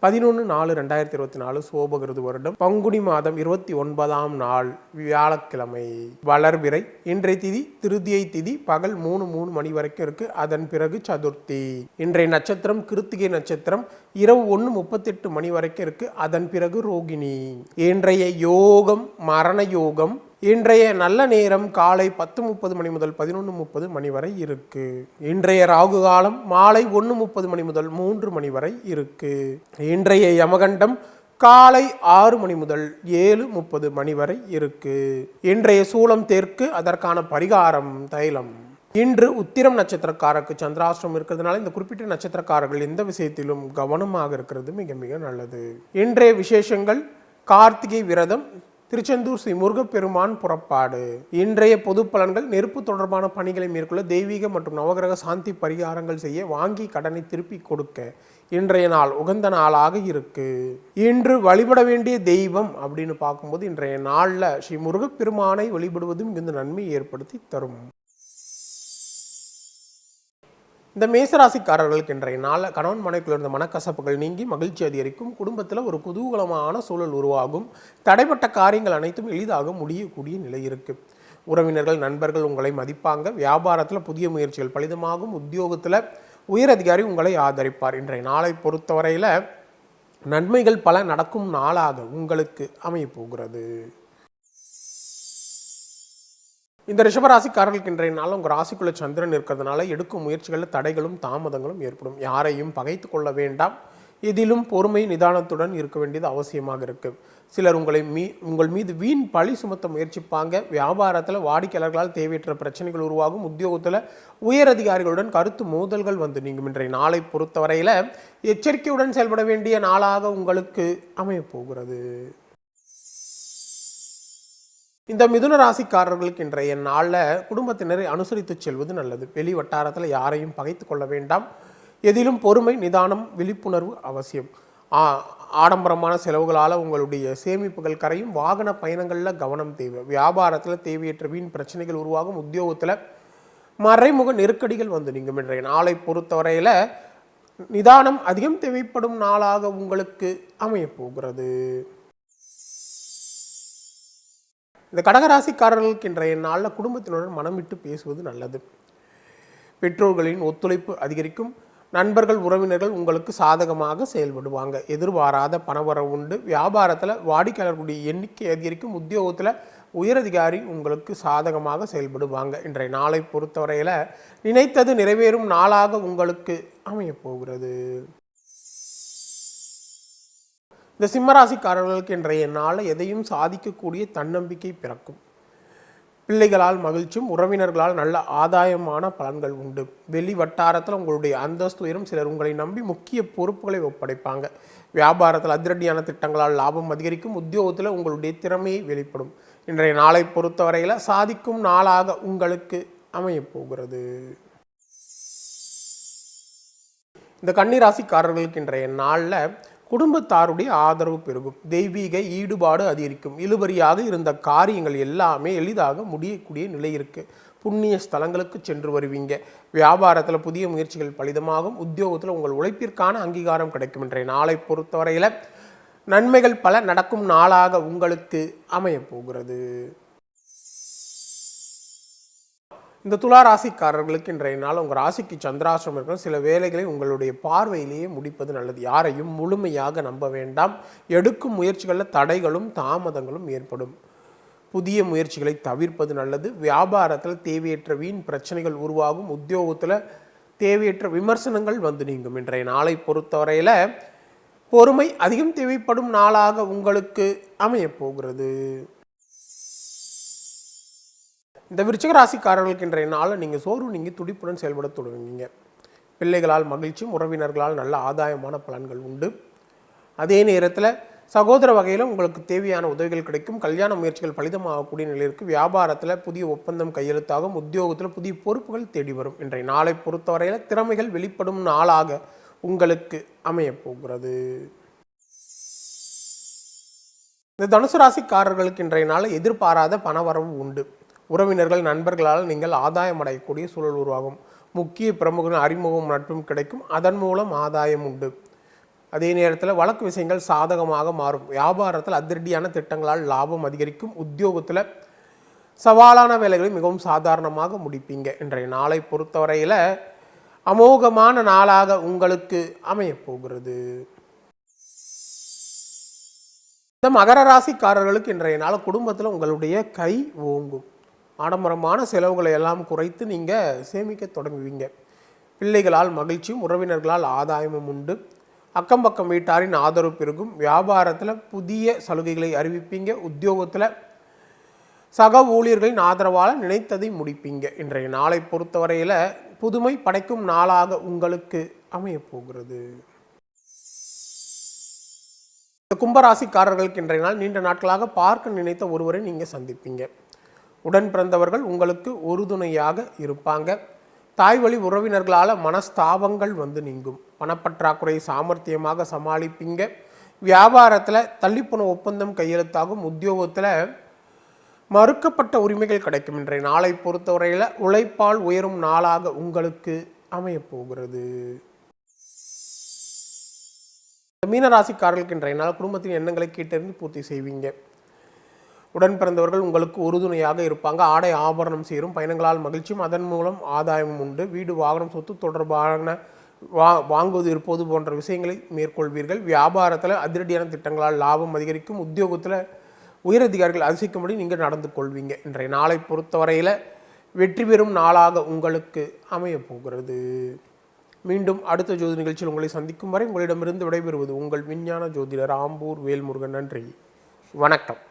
பதினொன்று நாலு ரெண்டாயிரத்தி இருபத்தி நாலு சோபகிருது வருடம் பங்குனி மாதம் இருபத்தி ஒன்பதாம் நாள் வியாழக்கிழமை. வளர்பிறை இன்றைய திதி திருதியை திதி பகல் மூணு மூணு மணி வரைக்கும் இருக்கு. அதன் பிறகு சதுர்த்தி. இன்றைய நட்சத்திரம் கிருத்திகை நட்சத்திரம் இரவு ஒன்று முப்பத்தெட்டு மணி வரைக்கும் இருக்கு. அதன் பிறகு ரோகிணி. இன்றைய யோகம் மரண யோகம் இன்றைய நல்ல நேரம் காலை பத்து முப்பது மணி முதல் பதினொன்று முப்பது மணி வரை இருக்கு. இன்றைய ராகு காலம் மாலை ஒன்று முப்பது மணி முதல் மூன்று மணி வரை இருக்கு. இன்றைய யமகண்டம் காலை ஆறு மணி முதல் ஏழு முப்பது மணி வரை இருக்கு. இன்றைய சூலம் தெற்கு அதற்கான பரிகாரம் தைலம். இன்று உத்திரம் நட்சத்திரக்காரருக்கு சந்திராஷ்டிரம் இருக்கிறதுனால இந்த குறிப்பிட்ட நட்சத்திரக்காரர்கள் எந்த விஷயத்திலும் கவனமாக இருக்கிறது மிக மிக நல்லது. இன்றைய விசேஷங்கள் கார்த்திகை விரதம் திருச்செந்தூர் ஸ்ரீ முருகப்பெருமான் புறப்பாடு. இன்றைய பொது பலன்கள் நெருப்பு தொடர்பான பணிகளை மேற்கொள்ள தெய்வீக மற்றும் நவகிரக சாந்தி பரிகாரங்கள் செய்ய வாங்கி கடனை திருப்பி கொடுக்க இன்றைய நாள் உகந்த நாளாக இருக்கு. இன்று வழிபட வேண்டிய தெய்வம் அப்படின்னு பார்க்கும்போது இன்றைய நாளில் ஸ்ரீ முருகப்பெருமானை வழிபடுவது மிகுந்த நன்மை ஏற்படுத்தி தரும். இந்த மேசராசிக்காரர்களுக்கு இன்றைய நாள் கணவன் மனைக்குள்ள இருந்த மனக்கசப்புகள் நீங்கி மகிழ்ச்சி அதிகரிக்கும். குடும்பத்தில் ஒரு குதூகலமான சூழல் உருவாகும். தடைப்பட்ட காரியங்கள் அனைத்தும் எளிதாக முடியக்கூடிய நிலை இருக்குது உறவினர்கள் நண்பர்கள் உங்களை மதிப்பாங்க. வியாபாரத்தில் புதிய முயற்சிகள் பலிதமாகும். உத்தியோகத்தில் உயரதிகாரி உங்களை ஆதரிப்பார். இன்றைய நாளை பொறுத்தவரையில் நன்மைகள் பல நடக்கும் நாளாக உங்களுக்கு அமையப் போகிறது இந்த ரிஷபராசிக்காரர்களுக்கு இன்றைய நாள் உங்கள் ராசிக்குள்ள சந்திரன் இருக்கிறதுனால எடுக்கும் முயற்சிகளில் தடைகளும் தாமதங்களும் ஏற்படும். யாரையும் பகைத்து கொள்ள வேண்டாம். இதிலும் பொறுமை நிதானத்துடன் இருக்க வேண்டியது அவசியமாக இருக்கு. சிலர் உங்களை மீ உங்கள் மீது வீண் பழி சுமத்த முயற்சிப்பாங்க. வியாபாரத்தில் வாடிக்கையாளர்களால் தேவையற்ற பிரச்சனைகள் உருவாகும். உத்தியோகத்தில் உயர் அதிகாரிகளுடன் கருத்து மோதல்கள் வந்து நீங்கும். இன்றைய நாளை பொறுத்தவரையில் எச்சரிக்கையுடன் செயல்பட வேண்டிய நாளாக உங்களுக்கு அமையப்போகிறது இந்த மிதுன ராசிக்காரர்களுக்கு இன்றைய நாளில் குடும்பத்தினரை அனுசரித்து செல்வது நல்லது. வெளி வட்டாரத்தில் யாரையும் பகைத்து கொள்ள வேண்டாம். எதிலும் பொறுமை நிதானம் விழிப்புணர்வு அவசியம். ஆடம்பரமான செலவுகளால் உங்களுடைய சேமிப்புகள் கரையும். வாகன பயணங்களில் கவனம் தேவை. வியாபாரத்தில் தேவையற்ற வீண் பிரச்சனைகள் உருவாகும். உத்தியோகத்தில் மறைமுக நெருக்கடிகள் வந்து நீங்கும். இன்றைய நாளை பொறுத்தவரையில் நிதானம் அதிகம் தேவைப்படும் நாளாக உங்களுக்கு அமையப் போகிறது. இந்த கடகராசிக்காரர்களுக்கு இன்றைய நாளில் குடும்பத்தினுடன் மனம் விட்டு பேசுவது நல்லது. பெற்றோர்களின் ஒத்துழைப்பு அதிகரிக்கும். நண்பர்கள் உறவினர்கள் உங்களுக்கு சாதகமாக செயல்படுவாங்க. எதிர்பாராத பணவரவு உண்டு. வியாபாரத்தில் வாடிக்கையாளர்களுடைய எண்ணிக்கை அதிகரிக்கும். உத்தியோகத்தில் உயரதிகாரி உங்களுக்கு சாதகமாக செயல்படுவாங்க. இன்றைய நாளை பொறுத்தவரையில் நினைத்தது நிறைவேறும் நாளாக உங்களுக்கு அமையப் போகிறது. இந்த சிம்மராசிக்காரர்களுக்கு இன்றைய நாளில் எதையும் சாதிக்கக்கூடிய தன்னம்பிக்கை பிறக்கும். பிள்ளைகளால் மகிழ்ச்சியும் உறவினர்களால் நல்ல ஆதாயமான பலன்கள் உண்டு. வெளி வட்டாரத்தில் உங்களுடைய அந்தஸ்து உயரும். சிலர் உங்களை நம்பி முக்கிய பொறுப்புகளை ஒப்படைப்பாங்க. வியாபாரத்தில் அதிரடியான திட்டங்களால் லாபம் அதிகரிக்கும். உத்தியோகத்தில் உங்களுடைய திறமையை வெளிப்படும். இன்றைய நாளை பொறுத்தவரையில் சாதிக்கும் நாளாக உங்களுக்கு அமையப் போகிறது. இந்த கன்னிராசிக்காரர்களுக்கு இன்றைய நாளில் குடும்பத்தாருடைய ஆதரவு பெருகும். தெய்வீக ஈடுபாடு அதிகரிக்கும். இழுபறியாக இருந்த காரியங்கள் எல்லாமே எளிதாக முடியக்கூடிய நிலை இருக்குது புண்ணிய ஸ்தலங்களுக்கு சென்று வருவீங்க. வியாபாரத்தில் புதிய முயற்சிகள் பலிதமாகும். உத்தியோகத்தில் உங்கள் உழைப்பிற்கான அங்கீகாரம் கிடைக்கும் இன்றைய நாளை பொறுத்தவரையில் நன்மைகள் பல நடக்கும் நாளாக உங்களுக்கு அமையப் இந்த துலா ராசிக்காரர்களுக்கு இன்றைய நாள் உங்கள் ராசிக்கு சந்திராசிரமம் இருக்கிற சில வேலைகளை உங்களுடைய பார்வையிலேயே முடிப்பது நல்லது. யாரையும் முழுமையாக நம்ப வேண்டாம். எடுக்கும் முயற்சிகளில் தடைகளும் தாமதங்களும் ஏற்படும். புதிய முயற்சிகளை தவிர்ப்பது நல்லது. வியாபாரத்தில் தேவையற்ற வீண் பிரச்சனைகள் உருவாகும். உத்தியோகத்தில் தேவையற்ற விமர்சனங்கள் வந்து நீங்கும். இன்றைய நாளை பொறுத்தவரையில் பொறுமை அதிகம் தேவைப்படும் நாளாக உங்களுக்கு அமையப் போகிறது. இந்த விருச்சிக ராசிக்காரர்களுக்கு இன்றைய நாளில் நீங்கள் சோர்வு நீங்கி துடிப்புடன் செயல்பட தொடங்குவீங்க. பிள்ளைகளால் மகிழ்ச்சியும் உறவினர்களால் நல்ல ஆதாயமான பலன்கள் உண்டு. அதே நேரத்தில் சகோதர வகையில் உங்களுக்கு தேவையான உதவிகள் கிடைக்கும். கல்யாண முயற்சிகள் பலிதமாகக்கூடிய நிலை இருக்குது வியாபாரத்தில் புதிய ஒப்பந்தம் கையெழுத்தாகும். உத்தியோகத்தில் புதிய பொறுப்புகள் தேடி வரும். இன்றைய நாளை பொறுத்தவரையில் திறமைகள் வெளிப்படும் நாளாக உங்களுக்கு அமையப்போகிறது இந்த தனுசு ராசிக்காரர்களுக்கு இன்றைய நாள் எதிர்பாராத பணவரவு உண்டு. உறவினர்கள் நண்பர்களால் நீங்கள் ஆதாயம் அடையக்கூடிய சூழல் உருவாகும். முக்கிய பிரமுகர்கள் அறிமுகம் நட்பும் கிடைக்கும். அதன் மூலம் ஆதாயம் உண்டு. அதே நேரத்தில் வழக்கு விஷயங்கள் சாதகமாக மாறும். வியாபாரத்தில் அதிரடியான திட்டங்களால் லாபம் அதிகரிக்கும். உத்தியோகத்தில் சவாலான வேலைகளை மிகவும் சாதாரணமாக முடிப்பீங்க. இன்றைய நாளை பொறுத்தவரையில் அமோகமான நாளாக உங்களுக்கு அமையப் போகிறது. இந்த மகர ராசிக்காரர்களுக்கு இன்றைய நாள் குடும்பத்தில் உங்களுடைய கை ஓங்கும். ஆடம்பரமான செலவுகளை எல்லாம் குறைத்து நீங்கள் சேமிக்க தொடங்குவீங்க. பிள்ளைகளால் மகிழ்ச்சியும் உறவினர்களால் ஆதாயமும் உண்டு. அக்கம் பக்கம் வீட்டாரின் ஆதரவு பெருகும். வியாபாரத்தில் புதிய சலுகைகளை அறிவிப்பீங்க. உத்தியோகத்தில் சக ஊழியர்களின் ஆதரவால் நினைத்ததை முடிப்பீங்க. இன்றைய நாளை பொறுத்தவரையில் புதுமை படைக்கும் நாளாக உங்களுக்கு அமையப்போகிறது இந்த கும்பராசிக்காரர்களுக்கு இன்றைய நாள் நீண்ட நாட்களாக பார்க்க நினைத்த ஒருவரை நீங்கள் சந்திப்பீங்க. உடன் பிறந்தவர்கள் உங்களுக்கு உறுதுணையாக இருப்பாங்க. தாய் வழி உறவினர்களால் மனஸ்தாபங்கள் வந்து நீங்கும். பணப்பற்றாக்குறை சாமர்த்தியமாக சமாளிப்பீங்க. வியாபாரத்தில் தள்ளிப்போன ஒப்பந்தம் கையெழுத்தாகும். உத்தியோகத்தில் மறுக்கப்பட்ட உரிமைகள் கிடைக்கும். இன்றைய நாளை பொறுத்தவரையில் உழைப்பால் உயரும் நாளாக உங்களுக்கு அமையப்போகிறது மீனராசிக்காரர்களுக்கு இன்றைய நாள் குடும்பத்தின் எண்ணங்களை கேட்டறிந்து பூர்த்தி செய்வீங்க. உடன் பிறந்தவர்கள் உங்களுக்கு உறுதுணையாக இருப்பாங்க. ஆடை ஆபரணம் சேரும் பயணங்களால் மகிழ்ச்சியும் அதன் மூலம் ஆதாயமும் உண்டு. வீடு வாகனம் சொத்து தொடர்பான வா வாங்குவது இருப்பது போன்ற விஷயங்களை மேற்கொள்வீர்கள். வியாபாரத்தில் அதிரடியான திட்டங்களால் லாபம் அதிகரிக்கும். உத்தியோகத்தில் உயரதிகாரிகள் அதிசயிக்கும்படி நீங்கள் நடந்து கொள்வீங்க. இன்றைய நாளை பொறுத்தவரையில் வெற்றி பெறும் நாளாக உங்களுக்கு அமையப் போகிறது. மீண்டும் அடுத்த ஜோதி நிகழ்ச்சியில் உங்களை சந்திக்கும் வரை உங்களிடமிருந்து விடைபெறுவது உங்கள் விஞ்ஞான ஜோதிடர் ஆம்பூர் வேல்முருகன். நன்றி. வணக்கம்.